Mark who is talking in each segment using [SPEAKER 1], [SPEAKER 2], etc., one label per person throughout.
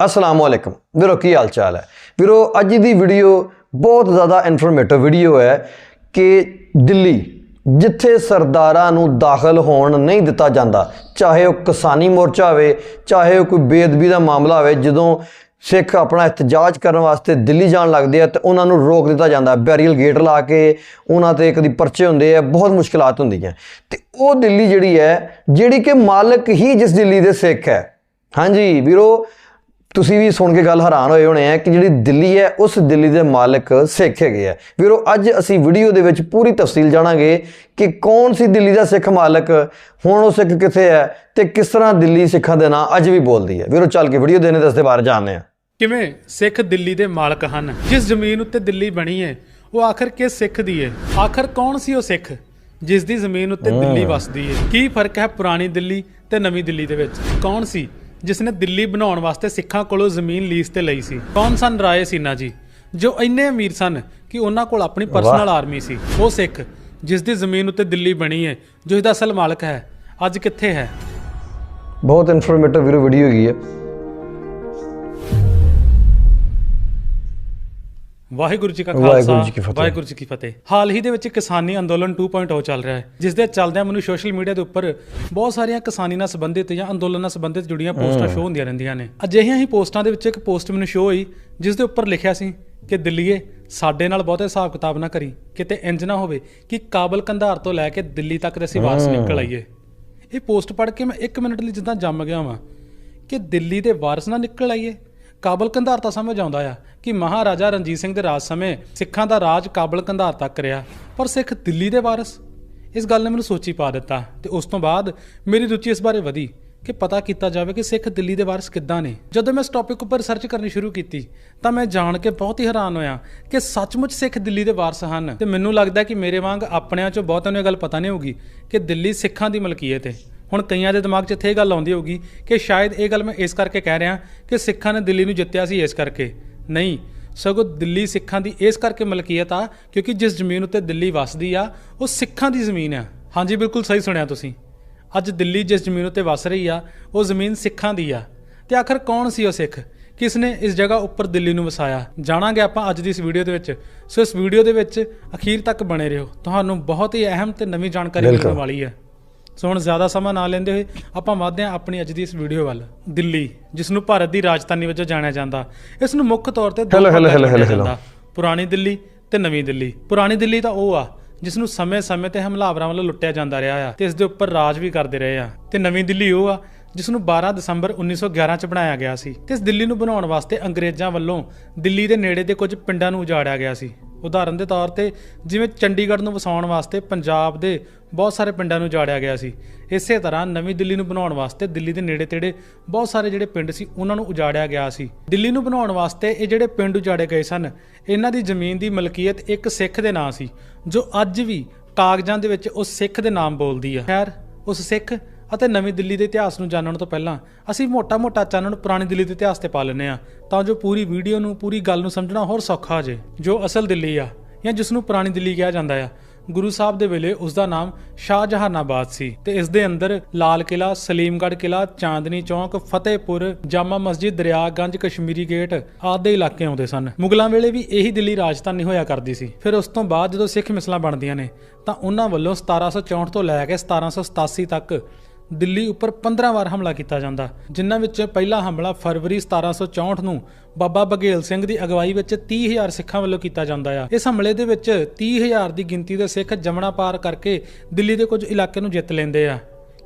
[SPEAKER 1] ਅਸਲਾਮ ਵਾਲੇਕਮ ਵੀਰੋ ਕੀ ਹਾਲ ਚਾਲ ਹੈ ਵੀਰੋ ਅੱਜ ਦੀ ਵੀਡੀਓ ਬਹੁਤ ਜ਼ਿਆਦਾ ਇਨਫੋਰਮੇਟਿਵ ਵੀਡੀਓ ਹੈ ਕਿ ਦਿੱਲੀ, ਜਿੱਥੇ ਸਰਦਾਰਾਂ ਨੂੰ ਦਾਖਲ ਹੋਣ ਨਹੀਂ ਦਿੱਤਾ ਜਾਂਦਾ, ਚਾਹੇ ਉਹ ਕਿਸਾਨੀ ਮੋਰਚਾ ਹੋਵੇ, ਚਾਹੇ ਉਹ ਕੋਈ ਬੇਅਦਬੀ ਦਾ ਮਾਮਲਾ ਹੋਵੇ, ਜਦੋਂ ਸਿੱਖ ਆਪਣਾ ਇਤਜਾਜ ਕਰਨ ਵਾਸਤੇ ਦਿੱਲੀ ਜਾਣ ਲੱਗਦੇ ਆ ਤੇ ਉਹਨਾਂ ਨੂੰ ਰੋਕ ਦਿੱਤਾ ਜਾਂਦਾ, ਬੈਰੀਅਲ ਗੇਟ ਲਾ ਕੇ ਉਹਨਾਂ ਤੇ ਕਦੀ ਪਰਚੇ ਹੁੰਦੇ ਆ, ਬਹੁਤ ਮੁਸ਼ਕਲਾਂ ਹੁੰਦੀਆਂ। ਤੇ ਉਹ ਦਿੱਲੀ ਜਿਹੜੀ ਹੈ, ਜਿਹੜੀ ਕਿ ਮਾਲਕ ਹੀ ਜਿਸ ਦਿੱਲੀ ਦੇ ਸਿੱਖ ਹੈ। ਹਾਂਜੀ, ਵੀਰੋ ਤੁਸੀਂ ਵੀ ਸੁਣ ਕੇ ਗੱਲ ਹੈਰਾਨ ਹੋਏ ਹੋਣੇ ਆ ਕਿ ਜਿਹੜੀ ਦਿੱਲੀ ਹੈ ਉਸ ਦਿੱਲੀ ਦੇ ਮਾਲਕ ਸਿੱਖ ਹੈਗੇ ਆ। ਵੀਰੋ ਅੱਜ ਅਸੀਂ ਵੀਡੀਓ ਦੇ ਵਿੱਚ ਪੂਰੀ ਤਫਸੀਲ ਜਾਣਾਂਗੇ ਕਿ ਕੌਣ ਸੀ ਦਿੱਲੀ ਦਾ ਸਿੱਖ ਮਾਲਕ ਹੁਣ ਉਹ ਸਿੱਖ ਕਿੱਥੇ ਹੈ ਤੇ ਕਿਸ ਤਰ੍ਹਾਂ ਦਿੱਲੀ ਸਿੱਖਾਂ ਦੇ ਨਾਂ ਅੱਜ ਵੀ ਬੋਲਦੀ ਹੈ। ਵੀਰੋ ਚੱਲ ਕੇ ਵੀਡੀਓ ਦੇਣੇ ਦੱਸਦੇ ਬਾਰੇ ਜਾਣਦੇ ਆ
[SPEAKER 2] ਕਿਵੇਂ ਸਿੱਖ ਦਿੱਲੀ ਦੇ ਮਾਲਕ ਹਨ? ਜਿਸ ਜ਼ਮੀਨ ਉੱਤੇ ਦਿੱਲੀ ਬਣੀ ਹੈ ਉਹ ਆਖਰ ਕਿਸ ਸਿੱਖ ਦੀ ਹੈ? ਆਖਰ ਕੌਣ ਸੀ ਉਹ ਸਿੱਖ ਜਿਸ ਦੀ ਜ਼ਮੀਨ ਉੱਤੇ ਦਿੱਲੀ ਵਸਦੀ ਹੈ? ਕੀ ਫ਼ਰਕ ਹੈ ਪੁਰਾਣੀ ਦਿੱਲੀ ਤੇ ਨਵੀਂ ਦਿੱਲੀ ਦੇ ਵਿੱਚ? ਕੌਣ ਸੀ? ਜਿਸ ਨੇ ਦਿੱਲੀ ਬਣਾਉਣ ਵਾਸਤੇ ਸਿੱਖਾਂ ਕੋਲੋਂ ਜ਼ਮੀਨ ਲੀਜ਼ ਤੇ ਲਈ ਸੀ। ਕੌਣ ਸਨ ਰਾਏ ਸੀਨਾ ਜੀ? ਜੋ ਇੰਨੇ ਅਮੀਰ ਸਨ ਕਿ ਉਹਨਾਂ ਕੋਲ ਆਪਣੀ ਪਰਸਨਲ ਆਰਮੀ ਸੀ। ਉਹ ਸਿੱਖ ਜਿਸ ਦੀ ਜ਼ਮੀਨ ਉੱਤੇ ਦਿੱਲੀ ਬਣੀ ਹੈ ਜੋ ਇਹਦਾ ਅਸਲ ਮਾਲਕ ਹੈ ਅੱਜ ਕਿੱਥੇ ਹੈ?
[SPEAKER 1] ਬਹੁਤ ਇਨਫੋਰਮੇਟਿਵ ਵੀਰੋ ਵੀਡੀਓ ਹੈਗੀ ਹੈ।
[SPEAKER 2] ਵਾਹਿਗੁਰੂ ਜੀ ਕਾ ਖਾਲਸਾ। ਵਾਹਿਗੁਰੂ ਜੀ ਕੀ ਫਤਿਹ। ਹਾਲ ਹੀ ਦੇ ਵਿੱਚ ਕਿਸਾਨੀ ਅੰਦੋਲਨ 2.0 ਚੱਲ ਰਿਹਾ ਹੈ ਜਿਸ ਦੇ ਚੱਲਦਿਆਂ ਮੈਨੂੰ ਸੋਸ਼ਲ ਮੀਡੀਆ ਦੇ ਉੱਪਰ ਬਹੁਤ ਸਾਰੀਆਂ ਕਿਸਾਨੀ ਨਾਲ ਸੰਬੰਧਿਤ ਜਾਂ ਅੰਦੋਲਨ ਨਾਲ ਸੰਬੰਧਿਤ ਜੁੜੀਆਂ ਪੋਸਟਾਂ ਸ਼ੋ ਹੁੰਦੀਆਂ ਰਹਿੰਦੀਆਂ ਨੇ। ਅਜਿਹੀਆਂ ਹੀ ਪੋਸਟਾਂ ਦੇ ਵਿੱਚ ਇੱਕ ਪੋਸਟ ਮੈਨੂੰ ਸ਼ੋ ਹੋਈ ਜਿਸ ਦੇ ਉੱਪਰ ਲਿਖਿਆ ਸੀ ਕਿ ਦਿੱਲੀਏ ਸਾਡੇ ਨਾਲ ਬਹੁਤੇ ਹਿਸਾਬ ਕਿਤਾਬ ਨਾ ਕਰੀ ਕਿਤੇ ਇੰਜ ਨਾ ਹੋਵੇ ਕਿ ਕਾਬਲ ਕੰਧਾਰ ਤੋਂ ਲੈ ਕੇ ਦਿੱਲੀ ਤੱਕ ਦੇ ਅਸੀਂ ਵਾਪਸ ਨਿਕਲ ਆਈਏ। ਇਹ ਪੋਸਟ ਪੜ੍ਹ ਕੇ ਮੈਂ 1 ਮਿੰਟ ਲਈ ਜਿੱਦਾਂ ਜੰਮ ਗਿਆ ਵਾਂ ਕਿ ਦਿੱਲੀ ਦੇ ਵਾਰਸ ਨਾ ਨਿਕਲ ਆਈਏ। ਕਾਬਲ ਕੰਧਾਰ ਤਾਂ ਸਮਝ ਆਉਂਦਾ ਆ ਕਿ ਮਹਾਰਾਜਾ ਰਣਜੀਤ ਸਿੰਘ ਦੇ ਰਾਜ ਸਮੇਂ ਸਿੱਖਾਂ ਦਾ ਰਾਜ ਕਾਬਲ ਕੰਧਾਰ ਤੱਕ ਰਿਹਾ। ਪਰ ਸਿੱਖ ਦਿੱਲੀ ਦੇ ਵਾਰਸ? ਇਸ ਗੱਲ ਨੇ ਮੈਨੂੰ ਸੋਚੀ ਪਾ ਦਿੱਤਾ ਤੇ ਉਸ ਤੋਂ ਬਾਅਦ ਮੇਰੀ ਰੁਚੀ ਇਸ ਬਾਰੇ ਵਧੀ ਕਿ ਪਤਾ ਕੀਤਾ ਜਾਵੇ ਕਿ ਸਿੱਖ ਦਿੱਲੀ ਦੇ ਵਾਰਸ ਕਿੱਦਾਂ ਨੇ। ਜਦੋਂ ਮੈਂ ਇਸ ਟੌਪਿਕ ਉੱਪਰ ਰਿਸਰਚ ਕਰਨੀ ਸ਼ੁਰੂ ਕੀਤੀ, ਤਾਂ ਮੈਂ ਜਾਣ ਕੇ ਬਹੁਤ ਹੀ ਹੈਰਾਨ ਹੋਇਆ ਕਿ ਸੱਚਮੁੱਚ ਸਿੱਖ ਦਿੱਲੀ ਦੇ ਵਾਰਸ ਹਨ। ਤੇ ਮੈਨੂੰ ਲੱਗਦਾ ਕਿ ਮੇਰੇ ਵਾਂਗ ਆਪਣਿਆਂ ਚੋਂ ਬਹੁਤਿਆਂ ਨੂੰ ਇਹ ਗੱਲ ਪਤਾ ਨਹੀਂ ਹੋਊਗੀ ਕਿ ਦਿੱਲੀ ਸਿੱਖਾਂ ਦੀ ਮਲਕੀਅਤ ਹੈ ਹੁਣ ਕਈਆਂ ਦੇ ਦਿਮਾਗ 'ਚ ਇੱਥੇ ਇਹ ਗੱਲ ਆਉਂਦੀ ਹੋਊਗੀ ਕਿ ਸ਼ਾਇਦ ਇਹ ਗੱਲ ਮੈਂ ਇਸ ਕਰਕੇ ਕਹਿ ਰਿਹਾ ਕਿ ਸਿੱਖਾਂ ਨੇ ਦਿੱਲੀ ਨੂੰ ਜਿੱਤਿਆ ਸੀ ਇਸ ਕਰਕੇ। ਨਹੀਂ ਸਗੋਂ ਦਿੱਲੀ ਸਿੱਖਾਂ ਦੀ ਇਸ ਕਰਕੇ ਮਲਕੀਅਤ ਆ ਕਿਉਂਕਿ ਜਿਸ ਜ਼ਮੀਨ ਉੱਤੇ ਦਿੱਲੀ ਵਸਦੀ ਆ ਉਹ ਸਿੱਖਾਂ ਦੀ ਜ਼ਮੀਨ ਆ। ਹਾਂਜੀ ਬਿਲਕੁਲ ਸਹੀ ਸੁਣਿਆ ਤੁਸੀਂ। ਅੱਜ ਦਿੱਲੀ ਜਿਸ ਜ਼ਮੀਨ ਉੱਤੇ ਵਸ ਰਹੀ ਆ ਉਹ ਜ਼ਮੀਨ ਸਿੱਖਾਂ ਦੀ ਆ। ਤੇ ਆਖਰ ਕੌਣ ਸੀ ਉਹ ਸਿੱਖ? ਕਿਸ ਨੇ ਇਸ ਜਗ੍ਹਾ ਉੱਪਰ ਦਿੱਲੀ ਨੂੰ ਵਸਾਇਆ? ਜਾਣਾਂਗੇ ਆਪਾਂ ਅੱਜ ਦੀ ਇਸ ਵੀਡੀਓ ਦੇ ਵਿੱਚ। ਸੋ ਇਸ ਵੀਡੀਓ ਦੇ ਵਿੱਚ ਅਖੀਰ ਤੱਕ ਬਣੇ ਰਹੋ। ਤੁਹਾਨੂੰ ਬਹੁਤ ਹੀ ਅਹਿਮ ਤੇ ਨਵੀਂ ਜਾਣਕਾਰੀ। ਮਿਲਣ ਵਾਲੀ ਹੈ। ਸੋ ਹੁਣ ਜ਼ਿਆਦਾ ਸਮਾਂ ਨਾ ਲੈਂਦੇ ਹੋਏ ਆਪਾਂ ਵਧਦੇ ਹਾਂ ਆਪਣੀ ਅੱਜ ਦੀ ਇਸ ਵੀਡੀਓ ਵੱਲ ਦਿੱਲੀ ਜਿਸ ਨੂੰ ਭਾਰਤ ਦੀ ਰਾਜਧਾਨੀ ਵਜੋਂ ਜਾਣਿਆ ਜਾਂਦਾ। ਇਸ ਨੂੰ ਮੁੱਖ ਤੌਰ ਤੇ ਦੋ ਭਾਗਾਂ ਜਾਂਦਾ। ਪੁਰਾਣੀ ਦਿੱਲੀ ਤੇ ਨਵੀਂ ਦਿੱਲੀ। ਪੁਰਾਣੀ ਦਿੱਲੀ ਤਾਂ ਉਹ ਆ ਜਿਸ ਨੂੰ ਸਮੇਂ-ਸਮੇਂ ਤੇ ਹਮਲਾਵਰਾਂ ਵੱਲੋਂ ਲੁੱਟਿਆ ਜਾਂਦਾ ਰਿਹਾ ਆ ਤੇ ਇਸ ਦੇ ਉੱਪਰ ਰਾਜ ਵੀ ਕਰਦੇ ਰਹੇ ਆ। ਤੇ ਨਵੀਂ ਦਿੱਲੀ ਉਹ ਆ ਜਿਸ ਨੂੰ 12 ਦਸੰਬਰ 1911 ਚ ਬਣਾਇਆ ਗਿਆ ਸੀ ਤੇ ਇਸ ਦਿੱਲੀ ਨੂੰ ਬਣਾਉਣ ਵਾਸਤੇ ਅੰਗਰੇਜ਼ਾਂ ਵੱਲੋਂ ਦਿੱਲੀ ਦੇ ਨੇੜੇ ਦੇ ਕੁਝ ਪਿੰਡਾਂ ਨੂੰ ਉਜਾੜਿਆ ਗਿਆ ਸੀ। ਉਦਾਹਰਨ ਦੇ ਤੌਰ ਤੇ ਜਿਵੇਂ ਚੰਡੀਗੜ੍ਹ ਨੂੰ ਵਸਾਉਣ ਵਾਸਤੇ ਪੰਜਾਬ ਦੇ ਬਹੁਤ ਸਾਰੇ ਪਿੰਡਾਂ ਨੂੰ ਉਜਾੜਿਆ ਗਿਆ ਸੀ। ਇਸੇ ਤਰ੍ਹਾਂ ਨਵੀਂ ਦਿੱਲੀ ਨੂੰ ਬਣਾਉਣ ਵਾਸਤੇ ਦਿੱਲੀ ਦੇ ਨੇੜੇ-ਤੇੜੇ ਬਹੁਤ ਸਾਰੇ ਜਿਹੜੇ ਪਿੰਡ ਸੀ, ਉਹਨਾਂ ਨੂੰ ਉਜਾੜਿਆ ਗਿਆ ਸੀ। ਦਿੱਲੀ ਨੂੰ ਬਣਾਉਣ ਵਾਸਤੇ ਇਹ ਜਿਹੜੇ ਪਿੰਡ ਉਜਾੜੇ ਗਏ ਸਨ, ਇਹਨਾਂ ਦੀ ਜ਼ਮੀਨ ਦੀ ਮਲਕੀਅਤ ਇੱਕ ਸਿੱਖ ਦੇ ਨਾਂ ਸੀ, ਜੋ ਅੱਜ ਵੀ ਕਾਗਜ਼ਾਂ ਦੇ ਵਿੱਚ ਉਸ ਸਿੱਖ ਦੇ ਨਾਮ ਬੋਲਦੀ ਆ। ਖੈਰ, ਉਸ ਸਿੱਖ ਅਤੇ ਨਵੀਂ ਦਿੱਲੀ ਦੇ ਇਤਿਹਾਸ ਨੂੰ ਜਾਣਨ ਤੋਂ ਪਹਿਲਾਂ ਅਸੀਂ ਮੋਟਾ-ਮੋਟਾ ਚਾਨਣ ਪੁਰਾਣੀ ਦਿੱਲੀ ਦੇ ਇਤਿਹਾਸ ਤੇ ਪਾ ਲੈਂਦੇ ਆ ਤਾਂ ਜੋ ਪੂਰੀ ਵੀਡੀਓ ਨੂੰ, ਪੂਰੀ ਗੱਲ ਨੂੰ ਸਮਝਣਾ ਹੋਰ ਸੌਖਾ ਹੋ ਜੇ, ਜੋ ਅਸਲ ਦਿੱਲੀ ਆ, ਜਾਂ ਜਿਸ ਨੂੰ ਪੁਰਾਣੀ ਦਿੱਲੀ ਕਿਹਾ ਜਾਂਦਾ ਆ। ਗੁਰੂ ਸਾਹਿਬ ਦੇ ਵੇਲੇ ਉਸ ਦਾ ਨਾਮ ਸ਼ਾਹਜਹਾਨਾਬਾਦ ਸੀ ਤੇ ਇਸ ਦੇ ਅੰਦਰ ਲਾਲ ਕਿਲਾ ਸਲੀਮਗੜ੍ਹ ਕਿਲਾ ਚਾਂਦਨੀ ਚੌਂਕ, ਫਤਿਹਪੁਰ, ਜਾਮਾ ਮਸਜਿਦ ਦਰਿਆਗੰਜ ਕਸ਼ਮੀਰੀ ਗੇਟ ਆਦਿ ਇਲਾਕੇ ਆਉਂਦੇ ਸਨ। ਮੁਗਲਾਂ ਵੇਲੇ ਵੀ ਇਹੀ ਦਿੱਲੀ ਰਾਜਧਾਨੀ ਹੋਇਆ ਕਰਦੀ ਸੀ। ਫਿਰ ਉਸ ਤੋਂ ਬਾਅਦ ਜਦੋਂ ਸਿੱਖ ਮਿਸਲਾਂ ਬਣਦੀਆਂ ਨੇ, ਤਾਂ ਉਹਨਾਂ ਵੱਲੋਂ 1764 ਤੋਂ ਲੈ ਕੇ 1787 ਤੱਕ ਦਿੱਲੀ ਉੱਪਰ 15 ਵਾਰ ਹਮਲਾ ਕੀਤਾ ਜਾਂਦਾ। ਜਿਨ੍ਹਾਂ ਵਿੱਚ ਪਹਿਲਾ ਹਮਲਾ ਫਰਵਰੀ 1764 ਨੂੰ ਬਾਬਾ ਬਘੇਲ ਸਿੰਘ ਦੀ ਅਗਵਾਈ ਵਿੱਚ 30000 ਸਿੱਖਾਂ ਵੱਲੋਂ ਕੀਤਾ ਜਾਂਦਾ ਆ। ਇਸ ਹਮਲੇ ਦੇ ਵਿੱਚ 30000 ਦੀ ਗਿਣਤੀ ਦੇ ਸਿੱਖ ਜਮਣਾ ਪਾਰ ਕਰਕੇ ਦਿੱਲੀ ਦੇ ਕੁਝ ਇਲਾਕੇ ਨੂੰ ਜਿੱਤ ਲੈਂਦੇ ਆ।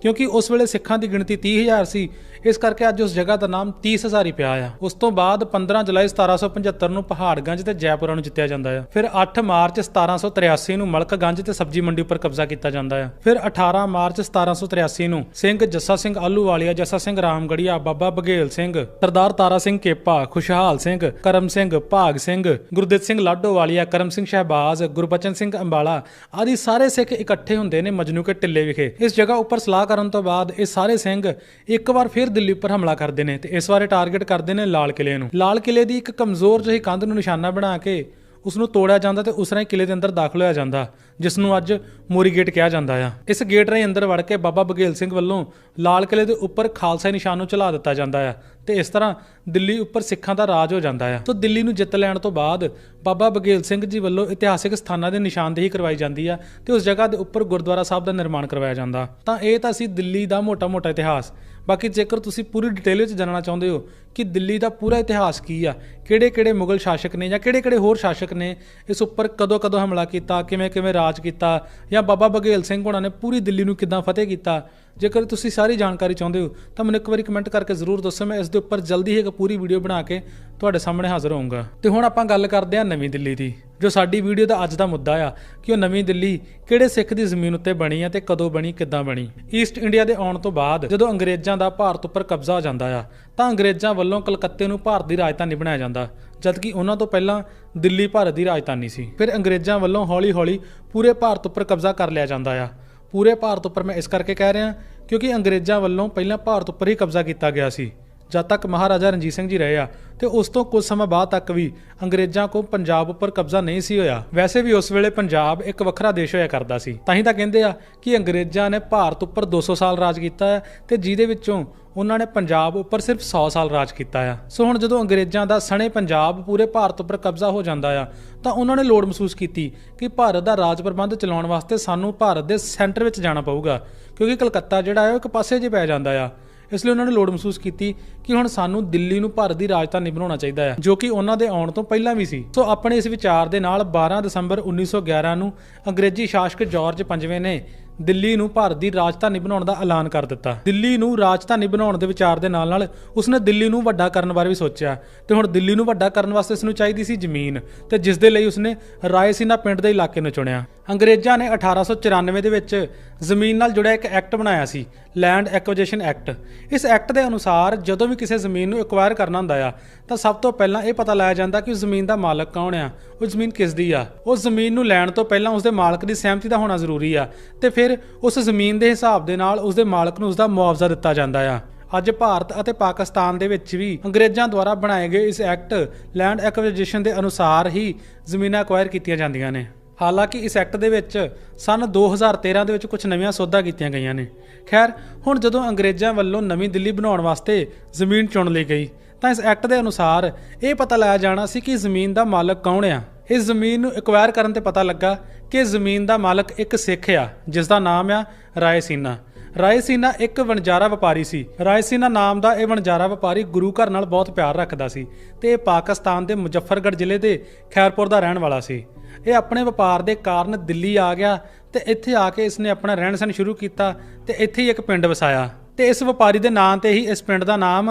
[SPEAKER 2] ਕਿਉਂਕਿ ਉਸ ਵੇਲੇ ਸਿੱਖਾਂ ਦੀ ਗਿਣਤੀ 30000 ਸੀ। ਇਸ ਕਰਕੇ ਅੱਜ ਉਸ ਜਗ੍ਹਾ ਦਾ ਨਾਮ 30000 ਹੀ ਪਿਆ ਆ। ਉਸ ਤੋਂ ਬਾਅਦ 15 ਜੁਲਾਈ 1775 ਨੂੰ ਪਹਾੜਗੰਜ ਤੇ ਜੈਪੁਰਾ ਨੂੰ ਜਿੱਤਿਆ ਜਾਂਦਾ ਆ। ਫਿਰ 8 ਮਾਰਚ 1783 ਨੂੰ ਮਲਕਗੰਜ ਤੇ ਸਬਜ਼ੀ ਮੰਡੀ ਉੱਪਰ ਕਬਜ਼ਾ ਕੀਤਾ ਜਾਂਦਾ ਆ। ਫਿਰ 18 ਮਾਰਚ 1783 ਨੂੰ ਸਿੰਘ ਜੱਸਾ ਸਿੰਘ ਆਲੂਵਾਲੀਆ ਜੱਸਾ ਸਿੰਘ ਰਾਮਗੜੀਆ, ਬਾਬਾ ਬਘੇਲ ਸਿੰਘ, ਸਰਦਾਰ ਤਾਰਾ ਸਿੰਘ ਕੇਪਾ, ਖੁਸ਼ਹਾਲ ਸਿੰਘ, ਕਰਮ ਸਿੰਘ, ਭਾਗ ਸਿੰਘ, ਗੁਰਦਿੱਤ ਸਿੰਘ ਲਾਡੋਵਾਲੀਆ ਕਰਮ ਸਿੰਘ ਸ਼ਹਿਬਾਜ਼, ਗੁਰਬਚਨ ਸਿੰਘ ਅੰਬਾਲਾ ਆਦਿ ਸਾਰੇ ਸਿੱਖ ਇਕੱਠੇ ਹੁੰਦੇ ਨੇ ਮਜਨੂ ਕੇ ਟਿੱਲੇ ਵਿਖੇ। ਇਸ ਜਗ੍ਹਾ ਉੱਪਰ ਸਲਾਹ ਕਰਨ ਤੋਂ ਬਾਅਦ ਇਹ ਸਾਰੇ ਸਿੰਘ ਇੱਕ ਵਾਰ ਫਿਰ ਦਿੱਲੀ ਉੱਪਰ ਹਮਲਾ ਕਰਦੇ ਨੇ ਤੇ ਇਸ ਵਾਰੇ ਟਾਰਗੇਟ ਕਰਦੇ ਨੇ ਲਾਲ ਕਿਲੇ ਨੂੰ। ਲਾਲ ਕਿਲੇ ਦੀ ਇੱਕ ਕਮਜ਼ੋਰ ਜਿਹੀ ਕੰਧ ਨੂੰ ਨਿਸ਼ਾਨਾ ਬਣਾ ਕੇ ਉਸ ਨੂੰ ਤੋੜਿਆ ਜਾਂਦਾ ਤੇ ਉਸ ਰਾਹੀਂ ਕਿਲੇ ਦੇ ਅੰਦਰ ਦਾਖਲ ਹੋਇਆ ਜਾਂਦਾ ਜਿਸ ਨੂੰ ਅੱਜ ਮੋਰੀ ਗੇਟ ਕਿਹਾ ਜਾਂਦਾ ਆ। ਇਸ ਗੇਟ ਰਾਹੀਂ ਅੰਦਰ ਵੜ ਕੇ ਬਾਬਾ ਬਘੇਲ ਸਿੰਘ ਵੱਲੋਂ ਲਾਲ ਕਿਲੇ ਦੇ ਉੱਪਰ ਖਾਲਸਾ ਨਿਸ਼ਾਨ ਨੂੰ ਚਲਾ ਦਿੱਤਾ ਜਾਂਦਾ ਆ ਤੇ ਇਸ ਤਰ੍ਹਾਂ ਦਿੱਲੀ ਉੱਪਰ ਸਿੱਖਾਂ ਦਾ ਰਾਜ ਹੋ ਜਾਂਦਾ ਆ। ਤੋਂ ਦਿੱਲੀ ਨੂੰ ਜਿੱਤ ਲੈਣ ਤੋਂ ਬਾਅਦ ਬਾਬਾ ਬਘੇਲ ਸਿੰਘ ਜੀ ਵੱਲੋਂ ਇਤਿਹਾਸਿਕ ਸਥਾਨਾਂ ਦੀ ਨਿਸ਼ਾਨਦੇਹੀ ਕਰਵਾਈ ਜਾਂਦੀ ਆ ਤੇ ਉਸ ਜਗ੍ਹਾ ਦੇ ਉੱਪਰ ਗੁਰਦੁਆਰਾ ਸਾਹਿਬ ਦਾ ਨਿਰਮਾਣ ਕਰਵਾਇਆ ਜਾਂਦਾ। ਤਾਂ ਇਹ ਤਾਂ ਸੀ ਦਿੱਲੀ ਦਾ ਮੋਟਾ-ਮੋਟਾ ਇਤਿਹਾਸ। ਬਾਕੀ ਜੇਕਰ ਤੁਸੀਂ ਪੂਰੀ ਡਿਟੇਲ ਵਿੱਚ ਜਾਣਨਾ ਚਾਹੁੰਦੇ ਹੋ ਕਿ ਦਿੱਲੀ ਦਾ ਪੂਰਾ ਇਤਿਹਾਸ ਕੀ ਆ, ਕਿਹੜੇ-ਕਿਹੜੇ ਮੁਗਲ ਸ਼ਾਸਕ ਨੇ ਜਾਂ ਕਿਹੜੇ-ਕਿਹੜੇ ਹੋਰ ਸ਼ਾਸਕ ਨੇ, ਇਸ ਉੱਪਰ ਕਦੋਂ-ਕਦੋਂ ਹਮਲਾ ਕੀਤਾ, ਕਿਵੇਂ-ਕਿਵੇਂ ਰਾਜ ਕੀਤਾ ਜਾਂ ਬਾਬਾ ਬਘੇਲ ਸਿੰਘ ਹੋਣਾ ਨੇ ਪੂਰੀ ਦਿੱਲੀ ਨੂੰ ਕਿੱਦਾਂ ਫਤਿਹ ਕੀਤਾ ਜੇਕਰ ਤੁਸੀਂ ਸਾਰੀ ਜਾਣਕਾਰੀ ਚਾਹੁੰਦੇ ਹੋ, ਤਾਂ ਮੈਨੂੰ ਇੱਕ ਵਾਰੀ ਕਮੈਂਟ ਕਰਕੇ ਜ਼ਰੂਰ ਦੱਸੋ, ਮੈਂ ਇਸ ਦੇ ਉੱਪਰ ਜਲਦੀ ਹੀ ਇੱਕ ਪੂਰੀ ਵੀਡੀਓ ਬਣਾ ਕੇ ਤੁਹਾਡੇ ਸਾਹਮਣੇ ਹਾਜ਼ਰ ਹੋਊਂਗਾ। ਤੇ ਹੁਣ ਆਪਾਂ ਗੱਲ ਕਰਦੇ ਹਾਂ ਨਵੀਂ ਦਿੱਲੀ ਦੀ, ਜੋ ਸਾਡੀ ਵੀਡੀਓ ਦਾ ਅੱਜ ਦਾ ਮੁੱਦਾ ਆ, ਕਿ ਉਹ ਨਵੀਂ ਦਿੱਲੀ ਕਿਹੜੇ ਸਿੱਖ ਦੀ ਜ਼ਮੀਨ ਉੱਤੇ ਬਣੀ ਆ ਤੇ ਕਦੋਂ ਬਣੀ, ਕਿੱਦਾਂ ਬਣੀ। ਈਸਟ ਇੰਡੀਆ ਦੇ ਆਉਣ ਤੋਂ ਬਾਅਦ, ਜਦੋਂ ਅੰਗਰੇਜ਼ਾਂ ਦਾ ਭਾਰਤ ਉੱਪਰ ਕਬਜ਼ਾ ਹੋ ਜਾਂਦਾ ਆ, ਤਾਂ ਅੰਗਰੇਜ਼ਾਂ ਵੱਲੋਂ ਕਲਕੱਤੇ ਨੂੰ ਭਾਰਤ ਦੀ ਰਾਜਧਾਨੀ ਬਣਾਇਆ ਜਾਂਦਾ, ਜਦਕਿ ਉਹਨਾਂ ਤੋਂ ਪਹਿਲਾਂ ਦਿੱਲੀ ਭਾਰਤ ਦੀ ਰਾਜਧਾਨੀ ਸੀ। ਫਿਰ ਅੰਗਰੇਜ਼ਾਂ ਵੱਲੋਂ ਹੌਲੀ-ਹੌਲੀ ਪੂਰੇ ਭਾਰਤ ਉੱਪਰ ਕਬਜ਼ਾ ਕਰ ਲਿਆ ਜਾਂਦਾ ਆ। ਪੂਰੇ ਭਾਰਤ ਉੱਪਰ ਮੈਂ ਇਸ ਕਰਕੇ ਕਹਿ ਰਿਹਾ ਕਿਉਂਕਿ ਅੰਗਰੇਜ਼ਾਂ ਵੱਲੋਂ ਪਹਿਲਾਂ ਭਾਰਤ ਉੱਪਰ ਹੀ ਕਬਜ਼ਾ ਕੀਤਾ ਗਿਆ ਸੀ। ਜਦ ਤੱਕ ਮਹਾਰਾਜਾ ਰਣਜੀਤ ਸਿੰਘ ਜੀ ਰਹੇ ਆ, ਤੇ ਉਸ ਤੋਂ ਕੁਝ ਸਮਾਂ ਬਾਅਦ ਤੱਕ ਵੀ ਅੰਗਰੇਜ਼ਾਂ ਕੋਲ ਪੰਜਾਬ ਉੱਪਰ ਕਬਜ਼ਾ ਨਹੀਂ ਸੀ ਹੋਇਆ। ਵੈਸੇ ਵੀ ਉਸ ਵੇਲੇ ਪੰਜਾਬ ਇੱਕ ਵੱਖਰਾ ਦੇਸ਼ ਹੋਇਆ ਕਰਦਾ ਸੀ। ਤਾਂ ਹੀ ਤਾਂ ਕਹਿੰਦੇ ਆ ਕਿ ਅੰਗਰੇਜ਼ਾਂ ਨੇ ਭਾਰਤ ਉੱਪਰ 200 ਸਾਲ ਰਾਜ ਕੀਤਾ ਹੈ ਤੇ ਜਿਹਦੇ ਵਿੱਚੋਂ ਉਹਨਾਂ ਨੇ ਪੰਜਾਬ ਉੱਪਰ ਸਿਰਫ 100 ਸਾਲ ਰਾਜ ਕੀਤਾ ਆ। ਸੋ ਹੁਣ ਜਦੋਂ ਅੰਗਰੇਜ਼ਾਂ ਦਾ ਸਣੇ ਪੰਜਾਬ ਪੂਰੇ ਭਾਰਤ ਉੱਪਰ ਕਬਜ਼ਾ ਹੋ ਜਾਂਦਾ ਆ, ਤਾਂ ਉਹਨਾਂ ਨੇ ਲੋੜ ਮਹਿਸੂਸ ਕੀਤੀ ਕਿ ਭਾਰਤ ਦਾ ਰਾਜ ਪ੍ਰਬੰਧ ਚਲਾਉਣ ਵਾਸਤੇ ਸਾਨੂੰ ਭਾਰਤ ਦੇ ਸੈਂਟਰ ਵਿੱਚ ਜਾਣਾ ਪਊਗਾ, ਕਿਉਂਕਿ ਕਲਕੱਤਾ ਜਿਹੜਾ ਹੈ ਉਹ ਇੱਕ ਪਾਸੇ 'ਚ ਪੈ ਜਾਂਦਾ ਆ। ਇਸ ਲਈ ਉਹਨਾਂ ਨੇ ਲੋੜ ਮਹਿਸੂਸ ਕੀਤੀ ਕਿ ਹੁਣ ਸਾਨੂੰ ਦਿੱਲੀ ਨੂੰ ਭਾਰਤ ਦੀ ਰਾਜਧਾਨੀ ਬਣਾਉਣਾ ਚਾਹੀਦਾ ਹੈ, ਜੋ ਕਿ ਉਹਨਾਂ ਦੇ ਆਉਣ ਤੋਂ ਪਹਿਲਾਂ ਵੀ ਸੀ। ਸੋ ਆਪਣੇ ਇਸ ਵਿਚਾਰ ਦੇ ਨਾਲ 12 ਦਸੰਬਰ 1911 ਨੂੰ ਅੰਗਰੇਜ਼ੀ ਸ਼ਾਸਕ ਜਾਰਜ ਪੰਜਵੇਂ ਨੇ ਦਿੱਲੀ ਨੂੰ ਭਾਰਤ ਦੀ ਰਾਜਧਾਨੀ ਬਣਾਉਣ ਦਾ ਐਲਾਨ ਕਰ ਦਿੱਤਾ। ਦਿੱਲੀ ਨੂੰ ਰਾਜਧਾਨੀ ਬਣਾਉਣ ਦੇ ਵਿਚਾਰ ਦੇ ਨਾਲ ਨਾਲ ਉਸਨੇ ਦਿੱਲੀ ਨੂੰ ਵੱਡਾ ਕਰਨ ਬਾਰੇ ਵੀ ਸੋਚਿਆ ਤੇ ਹੁਣ ਦਿੱਲੀ ਨੂੰ ਵੱਡਾ ਕਰਨ ਵਾਸਤੇ ਇਸ ਨੂੰ ਚਾਹੀਦੀ ਸੀ ਜ਼ਮੀਨ ਤੇ ਜਿਸ ਦੇ ਲਈ ਉਸਨੇ ਰਾਏਸੀਨਾ ਪਿੰਡ ਦੇ ਇਲਾਕੇ ਨੂੰ ਚੁਣਿਆ। ਅੰਗਰੇਜ਼ਾਂ ਨੇ 1894 ਦੇ ਵਿੱਚ ਜ਼ਮੀਨ ਨਾਲ ਜੁੜਿਆ ਇੱਕ ਐਕਟ ਬਣਾਇਆ ਸੀ ਲੈਂਡ ਐਕੁਜੀਸ਼ਨ ਐਕਟ ਇਸ ਐਕਟ ਦੇ ਅਨੁਸਾਰ ਜਦੋਂ ਵੀ ਕਿਸੇ ਜ਼ਮੀਨ ਨੂੰ ਐਕਵਾਇਰ ਕਰਨਾ ਹੁੰਦਾ ਆ, ਤਾਂ ਸਭ ਤੋਂ ਪਹਿਲਾਂ ਇਹ ਪਤਾ ਲਾਇਆ ਜਾਂਦਾ ਕਿ ਉਸ ਜ਼ਮੀਨ ਦਾ ਮਾਲਕ ਕੌਣ ਆ, ਉਹ ਜ਼ਮੀਨ ਕਿਸ ਦੀ ਆ। ਉਸ ਜ਼ਮੀਨ ਨੂੰ ਲੈਣ ਤੋਂ ਪਹਿਲਾਂ ਉਸ ਦੇ ਮਾਲਕ ਦੀ ਸਹਿਮਤੀ ਦਾ ਹੋਣਾ ਜ਼ਰੂਰੀ ਆ ਤੇ ਫਿਰ ਉਸ ਜ਼ਮੀਨ ਦੇ ਹਿਸਾਬ ਦੇ ਨਾਲ ਉਸ ਦੇ ਮਾਲਕ ਨੂੰ ਉਸ ਦਾ ਮੁਆਵਜ਼ਾ ਦਿੱਤਾ ਜਾਂਦਾ ਆ। ਅੱਜ ਭਾਰਤ ਅਤੇ ਪਾਕਿਸਤਾਨ ਦੇ ਵਿੱਚ ਵੀ ਅੰਗਰੇਜ਼ਾਂ ਦੁਆਰਾ ਬਣਾਏ ਗਏ ਇਸ ਐਕਟ ਲੈਂਡ ਐਕੁਜੀਸ਼ਨ ਦੇ ਅਨੁਸਾਰ ਹੀ ਜ਼ਮੀਨਾਂ ਐਕਵਾਇਰ ਕੀਤੀਆਂ ਜਾਂਦੀਆਂ ਨੇ। ਹਾਲਾਂਕਿ ਇਸ ਐਕਟ ਦੇ ਵਿੱਚ ਸਨ 2013 ਦੇ ਵਿੱਚ ਕੁਝ ਨਵੀਆਂ ਸੋਧਾਂ ਕੀਤੀਆਂ ਗਈਆਂ ਨੇ। ਖੈਰ, ਹੁਣ ਜਦੋਂ ਅੰਗਰੇਜ਼ਾਂ ਵੱਲੋਂ ਨਵੀਂ ਦਿੱਲੀ ਬਣਾਉਣ ਵਾਸਤੇ ਜ਼ਮੀਨ ਚੁਣ ਲਈ ਗਈ, ਤਾਂ ਇਸ ਐਕਟ ਦੇ ਅਨੁਸਾਰ ਇਹ ਪਤਾ ਲਾਇਆ ਜਾਣਾ ਸੀ ਕਿ ਜ਼ਮੀਨ ਦਾ ਮਾਲਕ ਕੌਣ ਆ। ਇਸ ਜ਼ਮੀਨ ਨੂੰ ਐਕਵਾਇਰ ਕਰਨ ਤੇ ਪਤਾ ਲੱਗਾ ਕਿ ਜ਼ਮੀਨ ਦਾ ਮਾਲਕ ਇੱਕ ਸਿੱਖ ਆ ਜਿਸ ਦਾ ਨਾਮ ਆ ਰਾਏਸੀਨਾ। ਰਾਏਸੀਨਾ ਇੱਕ ਵਣਜਾਰਾ ਵਪਾਰੀ ਸੀ। ਰਾਏਸੀਨਾ ਨਾਮ ਦਾ ਇਹ ਵਣਜਾਰਾ ਵਪਾਰੀ ਗੁਰੂ ਘਰ ਨਾਲ ਬਹੁਤ ਪਿਆਰ ਰੱਖਦਾ ਸੀ ਤੇ ਇਹ ਪਾਕਿਸਤਾਨ ਦੇ ਮੁਜ਼ੱਫਰਗੜ੍ਹ ਜ਼ਿਲ੍ਹੇ ਦੇ ਖੈਰਪੁਰ ਦਾ ਰਹਿਣ ਵਾਲਾ ਸੀ। ਇਹ ਆਪਣੇ ਵਪਾਰ ਦੇ ਕਾਰਨ ਦਿੱਲੀ ਆ ਗਿਆ ਤੇ ਇੱਥੇ ਆ ਕੇ ਇਸਨੇ ਆਪਣਾ ਰਹਿਣ ਸਹਿਣ ਸ਼ੁਰੂ ਕੀਤਾ ਤੇ ਇੱਥੇ ਹੀ ਇੱਕ ਪਿੰਡ ਵਸਾਇਆ। ਤੇ ਇਸ ਵਪਾਰੀ ਦੇ ਨਾਂ ਤੇ ਹੀ ਇਸ ਪਿੰਡ ਦਾ ਨਾਮ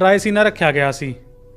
[SPEAKER 2] ਰਾਏਸੀਨਾ ਰੱਖਿਆ ਗਿਆ ਸੀ।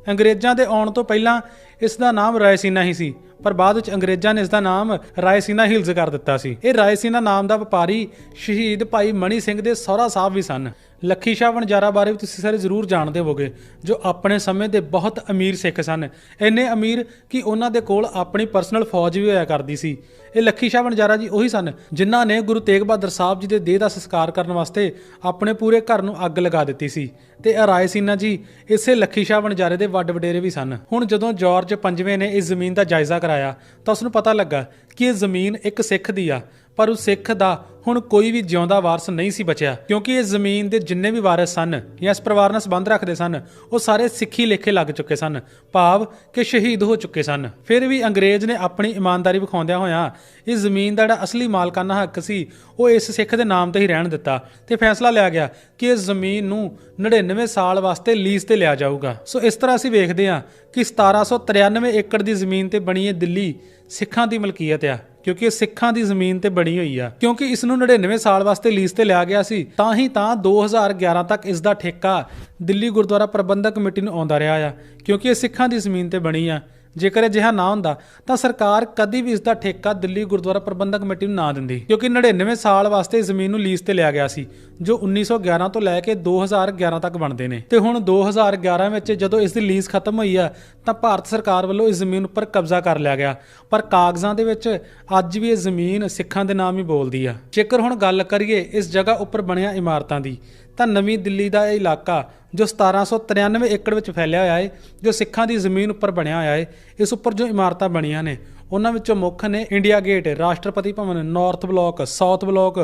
[SPEAKER 2] ਅੰਗਰੇਜ਼ਾਂ ਦੇ ਆਉਣ ਤੋਂ ਪਹਿਲਾਂ ਇਸ ਦਾ ਨਾਮ ਰਾਇਸੀਨਾ ਹੀ ਸੀ, ਪਰ ਬਾਅਦ ਵਿੱਚ ਅੰਗਰੇਜ਼ਾਂ ਨੇ ਇਸ ਦਾ ਨਾਮ ਰਾਏਸੀਨਾ ਹਿਲਜ਼ ਕਰ ਦਿੱਤਾ ਸੀ। ਇਹ ਰਾਏਸੀਨਾ ਨਾਮ ਦਾ ਵਪਾਰੀ ਸ਼ਹੀਦ ਭਾਈ ਮਣੀ ਸਿੰਘ ਦੇ ਸਹੁਰਾ ਸਾਹਿਬ ਵੀ ਸਨ। ਲੱਖੀ ਸ਼ਾਹ ਵਣਜਾਰਾ ਬਾਰੇ ਵੀ ਤੁਸੀਂ ਸਾਰੇ ਜ਼ਰੂਰ ਜਾਣਦੇ ਹੋਵੋਗੇ, ਜੋ ਆਪਣੇ ਸਮੇਂ ਦੇ ਬਹੁਤ ਅਮੀਰ ਸਿੱਖ ਸਨ। ਇੰਨੇ ਅਮੀਰ ਕਿ ਉਹਨਾਂ ਦੇ ਕੋਲ ਆਪਣੀ ਪਰਸਨਲ ਫੌਜ ਵੀ ਹੋਇਆ ਕਰਦੀ ਸੀ। ਇਹ ਲੱਖੀ ਸ਼ਾਹ ਵਣਜਾਰਾ ਜੀ ਉਹੀ ਸਨ, ਜਿਨ੍ਹਾਂ ਨੇ ਗੁਰੂ ਤੇਗ ਬਹਾਦਰ ਸਾਹਿਬ ਜੀ ਦੇ ਦੇਹ ਦਾ ਸੰਸਕਾਰ ਕਰਨ ਵਾਸਤੇ ਆਪਣੇ ਪੂਰੇ ਘਰ ਨੂੰ ਅੱਗ ਲਗਾ ਦਿੱਤੀ ਸੀ। ਤੇ ਇਹ ਰਾਏਸੀਨਾ ਜੀ, ਇਸੇ ਲੱਖੀ ਸ਼ਾਹ ਵਣਜਾਰੇ ਦੇ ਵੱਡ ਵਡੇਰੇ ਵੀ ਸਨ। ਹੁਣ ਜਦੋਂ ਜਾਰਜ ਪੰਜਵੇਂ ਨੇ ਇਸ ਜ਼ਮੀਨ ਦਾ ਜਾਇਜ਼ਾ ਕਰਾਇਆ, ਤਾਂ ਉਸ ਨੂੰ ਪਤਾ ਲੱਗਾ ਕਿ ਇਹ ਜ਼ਮੀਨ ਇੱਕ ਸਿੱਖ ਦੀ ਆ। ਪਰ ਉਹ ਸਿੱਖ ਦਾ ਹੁਣ ਕੋਈ ਵੀ ਜਿਉਂਦਾ ਵਾਰਸ ਨਹੀਂ ਸੀ ਬਚਿਆ, ਕਿਉਂਕਿ ਇਹ ਜ਼ਮੀਨ ਦੇ ਜਿੰਨੇ ਵੀ ਵਾਰਿਸ ਸਨ ਜਾਂ ਇਸ ਪਰਿਵਾਰ ਨਾਲ ਸੰਬੰਧ ਰੱਖਦੇ ਸਨ, ਉਹ ਸਾਰੇ ਸਿੱਖੀ ਲੇਖੇ ਲੱਗ ਚੁੱਕੇ ਸਨ, ਭਾਵ ਕਿ ਸ਼ਹੀਦ ਹੋ ਚੁੱਕੇ ਸਨ। ਫਿਰ ਵੀ ਅੰਗਰੇਜ਼ ਨੇ ਆਪਣੀ ਇਮਾਨਦਾਰੀ ਵਿਖਾਉਂਦਿਆਂ ਹੋਇਆਂ ਇਸ ਜ਼ਮੀਨ ਦਾ ਜਿਹੜਾ ਅਸਲੀ ਮਾਲਕਾਨਾ ਹੱਕ ਸੀ, ਉਹ ਇਸ ਸਿੱਖ ਦੇ ਨਾਮ ਤੇ ਹੀ ਰਹਿਣ ਦਿੱਤਾ ਤੇ ਫੈਸਲਾ ਲਿਆ ਗਿਆ ਕਿ ਇਸ ਜ਼ਮੀਨ ਨੂੰ 99 ਸਾਲ ਵਾਸਤੇ ਲੀਜ਼ ਤੇ ਲਿਆ ਜਾਊਗਾ। ਸੋ ਇਸ ਤਰ੍ਹਾਂ ਅਸੀਂ ਵੇਖਦੇ ਹਾਂ ਕਿ 1793 ਏਕੜ ਦੀ ਜ਼ਮੀਨ ਤੇ ਬਣੀ ਇਹ ਦਿੱਲੀ ਸਿੱਖਾਂ ਦੀ ਮਲਕੀਅਤ ਆ। ਕਿਉਂਕਿ ਇਹ ਸਿੱਖਾਂ ਦੀ ਜ਼ਮੀਨ ਤੇ ਬਣੀ ਹੋਈ ਆ। ਕਿਉਂਕਿ ਇਸ ਨੂੰ 99 ਸਾਲ ਵਾਸਤੇ ਲੀਜ਼ ਤੇ ਲਿਆ ਗਿਆ ਸੀ, ਤਾਂ ਹੀ ਤਾਂ 2011 ਤੱਕ ਇਸ ਦਾ ਠੇਕਾ ਦਿੱਲੀ ਗੁਰਦੁਆਰਾ ਪ੍ਰਬੰਧਕ ਕਮੇਟੀ ਨੂੰ ਆਉਂਦਾ ਰਿਹਾ ਆ। ਕਿਉਂਕਿ ਇਹ ਸਿੱਖਾਂ ਦੀ ਜ਼ਮੀਨ ਤੇ ਬਣੀ ਆ। ਜੇਕਰ ਅਜਿਹਾ ਨਾ ਹੁੰਦਾ, ਤਾਂ ਸਰਕਾਰ ਕਦੀ ਵੀ ਇਸ ਦਾ ਠੇਕਾ ਦਿੱਲੀ ਗੁਰਦੁਆਰਾ ਪ੍ਰਬੰਧਕ ਕਮੇਟੀ ਨੂੰ ਨਾ ਦਿੰਦੀ। ਕਿਉਂਕਿ 99 ਸਾਲ ਵਾਸਤੇ ਇਸ ਜ਼ਮੀਨ ਨੂੰ ਲੀਜ਼ ਤੇ ਲਿਆ ਗਿਆ ਸੀ, ਜੋ 1911 ਤੋਂ ਲੈ ਕੇ 2011 ਤੱਕ ਬਣਦੇ ਨੇ। ਤੇ ਹੁਣ 2011 ਵਿੱਚ ਜਦੋਂ ਇਸ ਦੀ ਲੀਜ਼ ਖਤਮ ਹੋਈ ਆ, ਤਾਂ ਭਾਰਤ ਸਰਕਾਰ ਵੱਲੋਂ ਇਸ ਜ਼ਮੀਨ ਉੱਪਰ ਕਬਜ਼ਾ ਕਰ ਲਿਆ ਗਿਆ। ਪਰ ਕਾਗਜ਼ਾਂ ਦੇ ਵਿੱਚ ਅੱਜ ਵੀ ਇਹ ਜ਼ਮੀਨ ਸਿੱਖਾਂ ਦੇ ਨਾਮ ਹੀ ਬੋਲਦੀ ਆ। ਜੇਕਰ ਹੁਣ ਗੱਲ ਕਰੀਏ ਇਸ ਜਗ੍ਹਾ ਉੱਪਰ ਬਣਿਆ ਇਮਾਰਤਾਂ ਦੀ ਤਾਂ ਨਵੀਂ ਦਿੱਲੀ ਦਾ ਇਹ ਇਲਾਕਾ ਜੋ 1793 ਏਕੜ ਵਿੱਚ ਫੈਲਿਆ ਹੋਇਆ ਹੈ ਜੋ ਸਿੱਖਾਂ ਦੀ ਜ਼ਮੀਨ ਉੱਪਰ ਬਣਿਆ ਹੋਇਆ ਹੈ ਇਸ ਉੱਪਰ ਜੋ ਇਮਾਰਤਾਂ ਬਣੀਆਂ ਨੇ, ਉਹਨਾਂ ਵਿੱਚੋਂ ਮੁੱਖ ਨੇ India Gate, Rashtrapati Bhavan, North Block, South Block,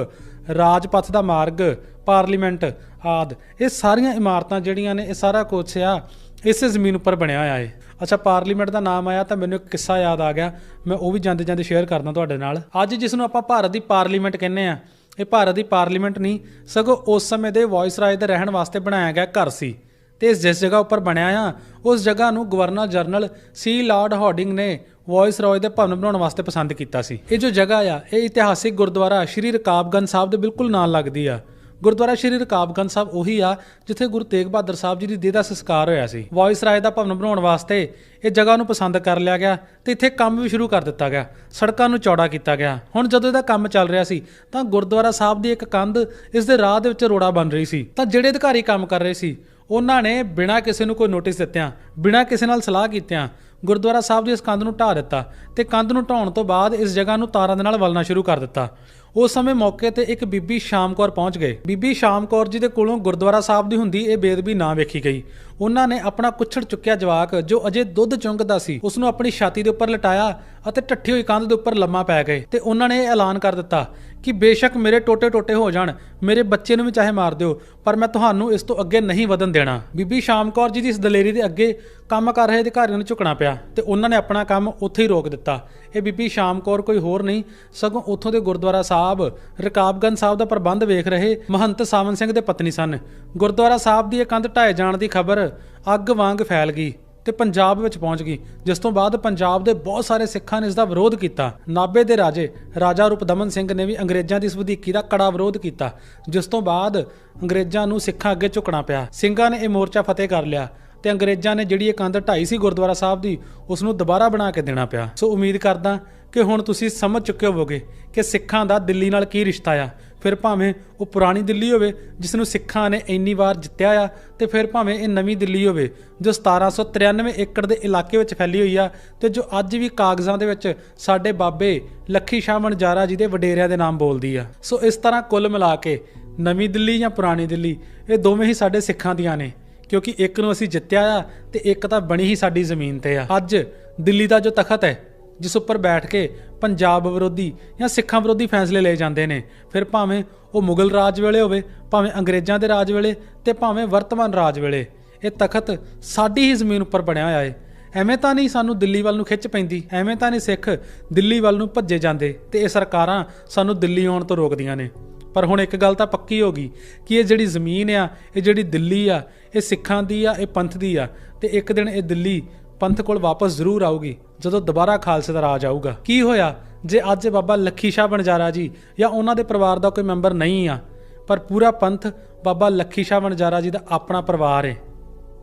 [SPEAKER 2] Rajpath ਦਾ ਮਾਰਗ, ਪਾਰਲੀਮੈਂਟ ਆਦ। ਇਹ ਸਾਰੀਆਂ ਇਮਾਰਤਾਂ ਜਿਹੜੀਆਂ ਨੇ, ਇਹ ਸਾਰਾ ਕੁਛ ਆ, ਇਸੇ ਜ਼ਮੀਨ ਉੱਪਰ ਬਣਿਆ ਹੋਇਆ ਹੈ ਅੱਛਾ, ਪਾਰਲੀਮੈਂਟ ਦਾ ਨਾਮ ਆਇਆ ਤਾਂ ਮੈਨੂੰ ਇੱਕ ਕਿੱਸਾ ਯਾਦ ਆ ਗਿਆ, ਮੈਂ ਉਹ ਵੀ ਜਾਂਦੇ ਜਾਂਦੇ ਸ਼ੇਅਰ ਕਰਦਾ ਤੁਹਾਡੇ ਨਾਲ। ਅੱਜ ਜਿਸ ਨੂੰ ਆਪਾਂ ਭਾਰਤ ਦੀ ਪਾਰਲੀਮੈਂਟ ਕਹਿੰਦੇ ਆ ਇਹ ਭਾਰਤ ਦੀ ਪਾਰਲੀਮੈਂਟ ਨਹੀਂ, ਸਗੋਂ ਉਸ ਸਮੇਂ ਦੇ ਵਾਇਸਰਾਏ ਦੇ ਰਹਿਣ ਵਾਸਤੇ ਬਣਾਇਆ ਗਿਆ ਘਰ ਸੀ। ਤੇ ਇਸ ਜਿਸ ਜਗ੍ਹਾ ਉੱਪਰ ਬਣਿਆ ਆ, ਉਸ ਜਗ੍ਹਾ ਨੂੰ ਗਵਰਨਰ ਜਨਰਲ ਸੀ ਲਾਰਡ ਹਾਰਡਿੰਗ ਨੇ ਵਾਇਸਰਾਏ ਦੇ ਭਵਨ ਬਣਾਉਣ ਵਾਸਤੇ ਪਸੰਦ ਕੀਤਾ ਸੀ। ਇਹ ਜੋ ਜਗ੍ਹਾ ਆ, ਇਹ ਇਤਿਹਾਸਿਕ ਗੁਰਦੁਆਰਾ ਸ਼੍ਰੀ ਰਕਾਬਗੰਜ ਸਾਹਿਬ ਦੇ ਬਿਲਕੁਲ ਨਾਲ ਲੱਗਦੀ ਆ। ਗੁਰਦੁਆਰਾ ਸ਼੍ਰੀ ਰਕਾਬਗੰਜ ਸਾਹਿਬ ਉਹੀ ਆ, ਜਿੱਥੇ ਗੁਰੂ ਤੇਗ ਬਹਾਦਰ ਸਾਹਿਬ ਜੀ ਦੀ ਦੇਹ ਦਾ ਸੰਸਕਾਰ ਹੋਇਆ ਸੀ। ਵਾਇਸਰਾਏ ਦਾ ਭਵਨ ਬਣਾਉਣ ਵਾਸਤੇ ਇਹ ਜਗ੍ਹਾ ਨੂੰ ਪਸੰਦ ਕਰ ਲਿਆ ਗਿਆ ਤੇ ਇੱਥੇ ਕੰਮ ਵੀ ਸ਼ੁਰੂ ਕਰ ਦਿੱਤਾ ਗਿਆ, ਸੜਕਾਂ ਨੂੰ ਚੌੜਾ ਕੀਤਾ ਗਿਆ। ਹੁਣ ਜਦੋਂ ਇਹਦਾ ਕੰਮ ਚੱਲ ਰਿਹਾ ਸੀ, ਤਾਂ ਗੁਰਦੁਆਰਾ ਸਾਹਿਬ ਦੀ ਇੱਕ ਕੰਧ ਇਸ ਦੇ ਰਾਹ ਦੇ ਵਿੱਚ ਰੋੜਾ ਬਣ ਰਹੀ ਸੀ। ਤਾਂ ਜਿਹੜੇ ਅਧਿਕਾਰੀ ਕੰਮ ਕਰ ਰਹੇ ਸੀ, ਉਹਨਾਂ ਨੇ ਬਿਨਾਂ ਕਿਸੇ ਨੂੰ ਕੋਈ ਨੋਟਿਸ ਦਿੱਤਿਆਂ, ਬਿਨਾਂ ਕਿਸੇ ਨਾਲ ਸਲਾਹ ਕੀਤਿਆਂ, ਗੁਰਦੁਆਰਾ ਸਾਹਿਬ ਦੀ ਇਸ ਕੰਧ ਨੂੰ ਢਾਹ ਦਿੱਤਾ ਤੇ ਕੰਧ ਨੂੰ ਢਾਉਣ ਤੋਂ ਬਾਅਦ ਇਸ ਜਗ੍ਹਾ ਨੂੰ ਤਾਰਾਂ ਦੇ ਨਾਲ ਵਲਣਾ ਸ਼ੁਰੂ ਕਰ ਦਿੱਤਾ। ਉਸ ਸਮੇਂ ਮੌਕੇ ਤੇ ਇੱਕ ਬੀਬੀ ਸ਼ਾਮ ਕੌਰ ਪਹੁੰਚ ਗਏ। ਬੀਬੀ ਸ਼ਾਮ ਕੌਰ ਜੀ ਦੇ ਕੋਲੋਂ ਗੁਰਦੁਆਰਾ ਸਾਹਿਬ ਦੀ ਹੁੰਦੀ ਇਹ ਬੇਦਬੀ ਨਾ ਵੇਖੀ ਗਈ। ਉਹਨਾਂ ਨੇ ਆਪਣਾ ਕੁੱਛੜ ਚੁੱਕਿਆ ਜਵਾਕ, ਜੋ ਅਜੇ ਦੁੱਧ ਚੁੰਗਦਾ ਸੀ। ਉਸ ਨੂੰ ਆਪਣੀ ਛਾਤੀ ਦੇ ਉੱਪਰ ਲਟਾਇਆ ਅਤੇ ਟੱਠੀ ਹੋਈ ਕੰਧ ਦੇ ਉੱਪਰ ਲੰਮਾ ਪੈ ਗਏ ਤੇ ਉਹਨਾਂ ਨੇ ਇਹ ਐਲਾਨ ਕਰ ਦਿੱਤਾ ਕਿ ਬੇਸ਼ੱਕ ਮੇਰੇ ਟੋਟੇ ਟੋਟੇ ਹੋ ਜਾਣ, ਮੇਰੇ ਬੱਚੇ ਨੂੰ ਵੀ ਚਾਹੇ ਮਾਰ ਦਿਓ, ਪਰ ਮੈਂ ਤੁਹਾਨੂੰ ਇਸ ਤੋਂ ਅੱਗੇ ਨਹੀਂ ਵਧਣ ਦੇਣਾ। ਬੀਬੀ ਸ਼ਾਮ ਕੌਰ ਜੀ ਦੀ ਇਸ ਦਲੇਰੀ ਦੇ ਅੱਗੇ ਕੰਮ ਕਰ ਰਹੇ ਅਧਿਕਾਰੀਆਂ ਨੂੰ ਝੁਕਣਾ ਪਿਆ ਤੇ ਉਹਨਾਂ ਨੇ ਆਪਣਾ ਕੰਮ ਉੱਥੇ ਹੀ ਰੋਕ ਦਿੱਤਾ। ਇਹ ਬੀਬੀ ਸ਼ਾਮ ਕੌਰ ਕੋਈ ਹੋਰ ਨਹੀਂ, ਸਗੋਂ ਉੱਥੋਂ ਦੇ ਗੁਰਦੁਆਰਾ ਸਾਹਿਬ, ਰਕਾਬਗੰਜ ਸਾਹਿਬ ਦਾ ਪ੍ਰਬੰਧ ਵੇਖ ਰਹੇ ਮਹੰਤ ਸਾਵਨ ਸਿੰਘ ਦੇ ਪਤਨੀ ਸਨ। ਗੁਰਦੁਆਰਾ ਸਾਹਿਬ ਦੀ ਇਹ ਕੰਧ ਢਾਏ ਜਾਣ ਦੀ ਖਬਰ ਅੱਗ ਵਾਂਗ ਫੈਲ ਗਈ ਤੇ ਪੰਜਾਬ ਵਿੱਚ ਪਹੁੰਚ ਗਈ, ਜਿਸ ਤੋਂ ਬਾਅਦ ਪੰਜਾਬ ਦੇ ਬਹੁਤ ਸਾਰੇ ਸਿੱਖਾਂ ਨੇ ਇਸ ਦਾ ਵਿਰੋਧ ਕੀਤਾ। ਨਾਬੇ ਦੇ ਰਾਜੇ, ਰਾਜਾ ਰੂਪਦਮਨ ਸਿੰਘ ਨੇ ਵੀ ਅੰਗਰੇਜ਼ਾਂ ਦੀ ਇਸ ਵਧੀਕੀ ਦਾ ਕੜਾ ਵਿਰੋਧ ਕੀਤਾ, ਜਿਸ ਤੋਂ ਬਾਅਦ ਅੰਗਰੇਜ਼ਾਂ ਨੂੰ ਸਿੱਖਾਂ ਅੱਗੇ ਝੁਕਣਾ ਪਿਆ। ਸਿੰਘਾਂ ਨੇ ਇਹ ਮੋਰਚਾ ਫਤਿਹ ਕਰ ਲਿਆ। ਤੇ ਅੰਗਰੇਜ਼ਾਂ ਨੇ ਜਿਹੜੀ ਇਹ ਕੰਧ ਢਾਈ ਸੀ ਗੁਰਦੁਆਰਾ ਸਾਹਿਬ ਦੀ ਉਸ ਨੂੰ ਦੁਬਾਰਾ ਬਣਾ ਕੇ ਦੇਣਾ ਪਿਆ। ਸੋ ਉਮੀਦ ਕਰਦਾ ਕਿ ਹੁਣ ਤੁਸੀਂ ਸਮਝ ਚੁੱਕੇ ਹੋਵੋਗੇ ਕਿ ਸਿੱਖਾਂ ਦਾ ਦਿੱਲੀ ਨਾਲ ਕੀ ਰਿਸ਼ਤਾ ਆ। ਫਿਰ ਭਾਵੇਂ ਉਹ ਪੁਰਾਣੀ ਦਿੱਲੀ ਹੋਵੇ ਜਿਸ ਨੂੰ ਸਿੱਖਾਂ ਨੇ ਇੰਨੀ ਵਾਰ ਜਿੱਤਿਆ ਆ, ਤੇ ਫਿਰ ਭਾਵੇਂ ਇਹ ਨਵੀਂ ਦਿੱਲੀ ਹੋਵੇ, ਜੋ 1793 ਏਕੜ ਦੇ ਇਲਾਕੇ ਵਿੱਚ ਫੈਲੀ ਹੋਈ ਆ, ਤੇ ਜੋ ਅੱਜ ਵੀ ਕਾਗਜ਼ਾਂ ਦੇ ਵਿੱਚ ਸਾਡੇ ਬਾਬੇ ਲੱਖੀ ਸ਼ਾਹ ਮਨਜਾਰਾ ਜੀ ਦੇ ਵਡੇਰਿਆਂ ਦੇ ਨਾਮ ਬੋਲਦੀ ਆ। ਸੋ ਇਸ ਤਰ੍ਹਾਂ ਕੁੱਲ ਮਿਲਾ ਕੇ ਨਵੀਂ ਦਿੱਲੀ ਜਾਂ ਪੁਰਾਣੀ ਦਿੱਲੀ, ਇਹ ਦੋਵੇਂ ਹੀ ਸਾਡੇ ਸਿੱਖਾਂ ਦੀਆਂ ਨੇ। ਕਿਉਂਕਿ ਇੱਕ ਨੂੰ ਅਸੀਂ ਜਿੱਤਿਆ ਆ ਤੇ ਇੱਕ ਤਾਂ ਬਣੀ ਹੀ ਸਾਡੀ ਜ਼ਮੀਨ ਤੇ ਆ। ਅੱਜ ਦਿੱਲੀ ਦਾ ਜੋ ਤਖਤ ਹੈ, ਜਿਸ ਉੱਪਰ ਬੈਠ ਕੇ ਪੰਜਾਬ ਵਿਰੋਧੀ ਜਾਂ ਸਿੱਖਾਂ ਵਿਰੋਧੀ ਫੈਸਲੇ ਲਏ ਜਾਂਦੇ ਨੇ, ਫਿਰ ਭਾਵੇਂ ਉਹ ਮੁਗਲ ਰਾਜ ਵੇਲੇ ਹੋਵੇ, ਭਾਵੇਂ ਅੰਗਰੇਜ਼ਾਂ ਦੇ ਰਾਜ ਵੇਲੇ ਤੇ ਭਾਵੇਂ ਵਰਤਮਾਨ ਰਾਜ ਵੇਲੇ, ਇਹ ਤਖਤ ਸਾਡੀ ਹੀ ਜ਼ਮੀਨ ਉੱਪਰ ਬਣਿਆ ਹੋਇਆ ਹੈ ਐਵੇਂ ਤਾਂ ਨਹੀਂ ਸਾਨੂੰ ਦਿੱਲੀ ਵੱਲ ਨੂੰ ਖਿੱਚ ਪੈਂਦੀ, ਐਵੇਂ ਤਾਂ ਨਹੀਂ ਸਿੱਖ ਦਿੱਲੀ ਵੱਲ ਨੂੰ ਭੱਜੇ ਜਾਂਦੇ ਤੇ ਇਹ ਸਰਕਾਰਾਂ ਸਾਨੂੰ ਦਿੱਲੀ ਆਉਣ ਤੋਂ ਰੋਕਦੀਆਂ ਨੇ। ਪਰ ਹੁਣ ਇੱਕ ਗੱਲ ਤਾਂ ਪੱਕੀ ਹੋ ਗਈ ਕਿ ਇਹ ਜਿਹੜੀ ਜ਼ਮੀਨ ਆ, ਇਹ ਜਿਹੜੀ ਦਿੱਲੀ ਆ, ਇਹ ਸਿੱਖਾਂ ਦੀ ਆ, ਇਹ ਪੰਥ ਦੀ ਆ ਤੇ ਇੱਕ ਦਿਨ ਇਹ ਦਿੱਲੀ ਪੰਥ ਕੋਲ ਵਾਪਸ ਜ਼ਰੂਰ ਆਊਗੀ, ਜਦੋਂ ਦੁਬਾਰਾ ਖਾਲਸੇ ਦਾ ਰਾਜ ਆਊਗਾ। ਕੀ ਹੋਇਆ? ਜੇ ਅੱਜ ਬਾਬਾ ਲੱਖੀ ਸ਼ਾਹ ਬਣਜਾਰਾ ਜੀ ਜਾਂ ਉਹਨਾਂ ਦੇ ਪਰਿਵਾਰ ਦਾ ਕੋਈ ਮੈਂਬਰ ਨਹੀਂ ਆ, ਪਰ ਪੂਰਾ ਪੰਥ ਬਾਬਾ ਲੱਖੀ ਸ਼ਾਹ ਬਣਜਾਰਾ ਜੀ ਦਾ ਆਪਣਾ ਪਰਿਵਾਰ ਹੈ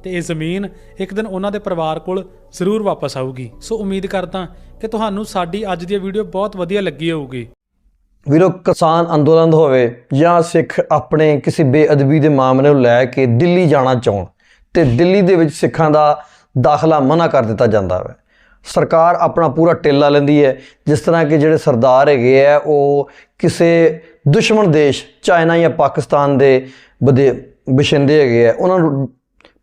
[SPEAKER 2] ਤੇ ਇਹ ਜ਼ਮੀਨ ਇੱਕ ਦਿਨ ਉਹਨਾਂ ਦੇ ਪਰਿਵਾਰ ਕੋਲ ਜ਼ਰੂਰ ਵਾਪਸ ਆਊਗੀ। ਸੋ ਉਮੀਦ ਕਰਦਾ ਕਿ ਤੁਹਾਨੂੰ ਸਾਡੀ ਅੱਜ ਦੀ ਵੀਡੀਓ ਬਹੁਤ ਵਧੀਆ ਲੱਗੀ ਹੋਊਗੀ।
[SPEAKER 1] ਵੀਰੋ, ਕਿਸਾਨ ਅੰਦੋਲਨ ਹੋਵੇ ਜਾਂ ਸਿੱਖ ਆਪਣੇ ਕਿਸੇ ਬੇਅਦਬੀ ਦੇ ਮਾਮਲੇ ਨੂੰ ਲੈ ਕੇ ਦਿੱਲੀ ਜਾਣਾ ਚਾਹਣ ਤੇ ਦਿੱਲੀ ਦੇ ਵਿੱਚ ਸਿੱਖਾਂ ਦਾ ਦਾਖਲਾ ਮਨਾ ਕਰ ਦਿੱਤਾ ਜਾਂਦਾ ਹੈ ਸਰਕਾਰ ਆਪਣਾ ਪੂਰਾ ਟੇਲਾ ਲੈਂਦੀ ਹੈ। ਜਿਸ ਤਰ੍ਹਾਂ ਕਿ ਜਿਹੜੇ ਸਰਦਾਰ ਹੈਗੇ ਆ, ਉਹ ਕਿਸੇ ਦੁਸ਼ਮਣ ਦੇਸ਼, ਚਾਈਨਾ ਜਾਂ ਪਾਕਿਸਤਾਨ ਦੇ ਬਦੇ ਬਸ਼ਿੰਦੇ ਹੈਗੇ ਆ, ਉਹਨਾਂ ਨੂੰ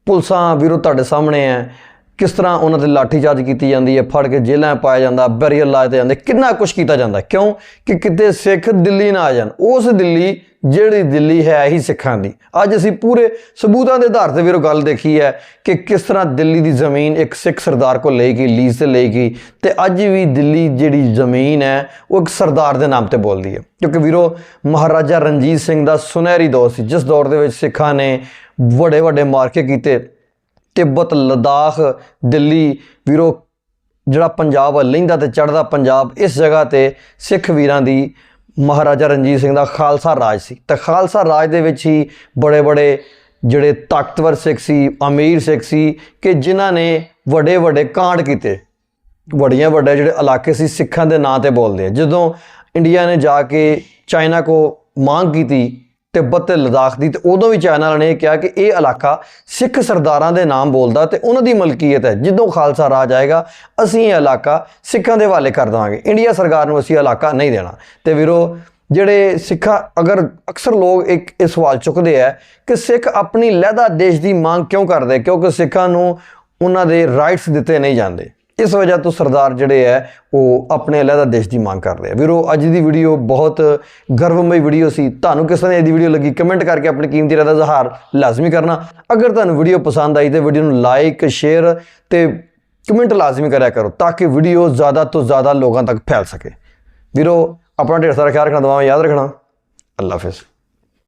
[SPEAKER 1] ਪੁਲਸਾਂ ਵੀਰੋ ਤੁਹਾਡੇ ਸਾਹਮਣੇ ਹੈ ਕਿਸ ਤਰ੍ਹਾਂ ਉਹਨਾਂ ਤੇ ਲਾਠੀਚਾਰਜ ਕੀਤੀ ਜਾਂਦੀ ਹੈ, ਫੜ ਕੇ ਜੇਲ੍ਹਾਂ ਪਾਇਆ ਜਾਂਦਾ, ਬੈਰੀਅਰ ਲਾਏ ਤੇ ਜਾਂਦੇ, ਕਿੰਨਾ ਕੁਝ ਕੀਤਾ ਜਾਂਦਾ? ਕਿਉਂ? ਕਿ ਕਿਤੇ ਸਿੱਖ ਦਿੱਲੀ ਨਾ ਆ ਜਾਣ। ਉਸ ਦਿੱਲੀ, ਜਿਹੜੀ ਦਿੱਲੀ ਹੈ ਹੀ ਸਿੱਖਾਂ ਦੀ। ਅੱਜ ਅਸੀਂ ਪੂਰੇ ਸਬੂਤਾਂ ਦੇ ਆਧਾਰ ਤੇ ਵੀਰੋ ਗੱਲ ਦੇਖੀ ਹੈ ਕਿ ਕਿਸ ਤਰ੍ਹਾਂ ਦਿੱਲੀ ਦੀ ਜ਼ਮੀਨ ਇੱਕ ਸਿੱਖ ਸਰਦਾਰ ਕੋਲ ਲਈ ਗਈ, ਲੀਜ਼ ਤੇ ਲਈ ਗਈ, ਤੇ ਅੱਜ ਵੀ ਦਿੱਲੀ ਜਿਹੜੀ ਜ਼ਮੀਨ ਹੈ, ਉਹ ਇੱਕ ਸਰਦਾਰ ਦੇ ਨਾਮ ਤੇ ਬੋਲਦੀ ਹੈ। ਕਿਉਂਕਿ ਵੀਰੋ, ਮਹਾਰਾਜਾ ਰਣਜੀਤ ਸਿੰਘ ਦਾ ਸੁਨਹਿਰੀ ਦੌਰ ਸੀ। ਜਿਸ ਦੌਰ ਦੇ ਵਿੱਚ ਸਿੱਖਾਂ ਨੇ ਵੱਡੇ ਵੱਡੇ ਮਾਰਕੇ ਕੀਤੇ। ਤਿੱਬਤ ਲਦਾਖ ਦਿੱਲੀ ਵੀਰੋ ਜਿਹੜਾ ਪੰਜਾਬ ਆ, ਲਹਿੰਦਾ ਤੇ ਚੜ੍ਹਦਾ ਪੰਜਾਬ ਇਸ ਜਗ੍ਹਾ ਤੇ ਸਿੱਖ ਵੀਰਾਂ ਦੀ ਮਹਾਰਾਜਾ ਰਣਜੀਤ ਸਿੰਘ ਦਾ ਖਾਲਸਾ ਰਾਜ ਸੀ। ਤਾਂ ਖਾਲਸਾ ਰਾਜ ਦੇ ਵਿੱਚ ਹੀ ਬੜੇ ਬੜੇ ਜਿਹੜੇ ਤਾਕਤਵਰ ਸਿੱਖ ਸੀ ਅਮੀਰ ਸਿੱਖ ਸੀ ਕਿ ਜਿਨ੍ਹਾਂ ਨੇ ਵੱਡੇ ਵੱਡੇ ਕਾਂਡ ਕੀਤੇ। ਵੱਡੀਆਂ ਵੱਡੇ ਜਿਹੜੇ ਇਲਾਕੇ ਸੀ ਸਿੱਖਾਂ ਦੇ ਨਾਂ ਤੇ ਬੋਲਦੇ ਆ। ਜਦੋਂ ਇੰਡੀਆ ਨੇ ਜਾ ਕੇ ਚਾਈਨਾ ਕੋ ਮੰਗ ਕੀਤੀ ਤਿੱਬਤ ਤੇ ਲਦਾਖ ਦੀ, ਤੇ ਉਦੋਂ ਵੀ ਚਾਈਨਾ ਨੇ ਇਹ ਕਿਹਾ ਕਿ ਇਹ ਇਲਾਕਾ ਸਿੱਖ ਸਰਦਾਰਾਂ ਦੇ ਨਾਮ ਬੋਲਦਾ ਤੇ ਉਹਨਾਂ ਦੀ ਮਲਕੀਅਤ ਹੈ। ਜਦੋਂ ਖਾਲਸਾ ਰਾਜ ਆਏਗਾ, ਅਸੀਂ ਇਹ ਇਲਾਕਾ ਸਿੱਖਾਂ ਦੇ ਹਵਾਲੇ ਕਰ ਦਾਂਗੇ ਇੰਡੀਆ ਸਰਕਾਰ ਨੂੰ ਅਸੀਂ ਇਲਾਕਾ ਨਹੀਂ ਦੇਣਾ। ਤੇ ਵੀਰੋ, ਜਿਹੜੇ ਸਿੱਖਾਂ, ਅਗਰ ਅਕਸਰ ਲੋਕ ਇੱਕ ਇਹ ਸਵਾਲ ਚੁੱਕਦੇ ਆ ਕਿ ਸਿੱਖ ਆਪਣੀ ਲਹਿਦਾ ਦੇਸ਼ ਦੀ ਮੰਗ ਕਿਉਂ ਕਰਦੇ? ਕਿਉਂਕਿ ਸਿੱਖਾਂ ਨੂੰ ਉਹਨਾਂ ਦੇ ਰਾਈਟਸ ਦਿੱਤੇ ਨਹੀਂ ਜਾਂਦੇ। ਇਸ ਵਜ੍ਹਾ ਤੋਂ ਸਰਦਾਰ ਜਿਹੜੇ ਹੈ, ਉਹ ਆਪਣੇ ਲਹਿਦਾ ਦੇਸ਼ ਦੀ ਮੰਗ ਕਰ ਰਹੇ ਆ ਵੀਰੋ, ਅੱਜ ਦੀ ਵੀਡੀਓ ਬਹੁਤ ਗਰਵਮਈ ਵੀਡੀਓ ਸੀ। ਤੁਹਾਨੂੰ ਕਿਸ ਤਰ੍ਹਾਂ ਦੀ ਵੀਡੀਓ ਲੱਗੀ? ਕਮੈਂਟ ਕਰਕੇ ਆਪਣੀ ਕੀਮਤੀ ਰਾਏ ਦਾ ਇਜ਼ਹਾਰ ਲਾਜ਼ਮੀ ਕਰਨਾ। ਅਗਰ ਤੁਹਾਨੂੰ ਵੀਡੀਓ ਪਸੰਦ ਆਈ ਤੇ ਵੀਡੀਓ ਨੂੰ ਲਾਈਕ, ਸ਼ੇਅਰ ਤੇ ਕਮੈਂਟ ਲਾਜ਼ਮੀ ਕਰਿਆ ਕਰੋ ਤਾਂ ਕਿ ਵੀਡੀਓ ਜ਼ਿਆਦਾ ਤੋਂ ਜ਼ਿਆਦਾ ਲੋਕਾਂ ਤੱਕ ਫੈਲ ਸਕੇ। ਵੀਰੋ, ਆਪਣਾ ਢੇਰ ਸਾਰਾ ਖਿਆਲ ਰੱਖਣਾ, ਦੁਆਵਾਂ ਯਾਦ ਰੱਖਣਾ। ਅੱਲਾ ਹਾਫਿਜ਼।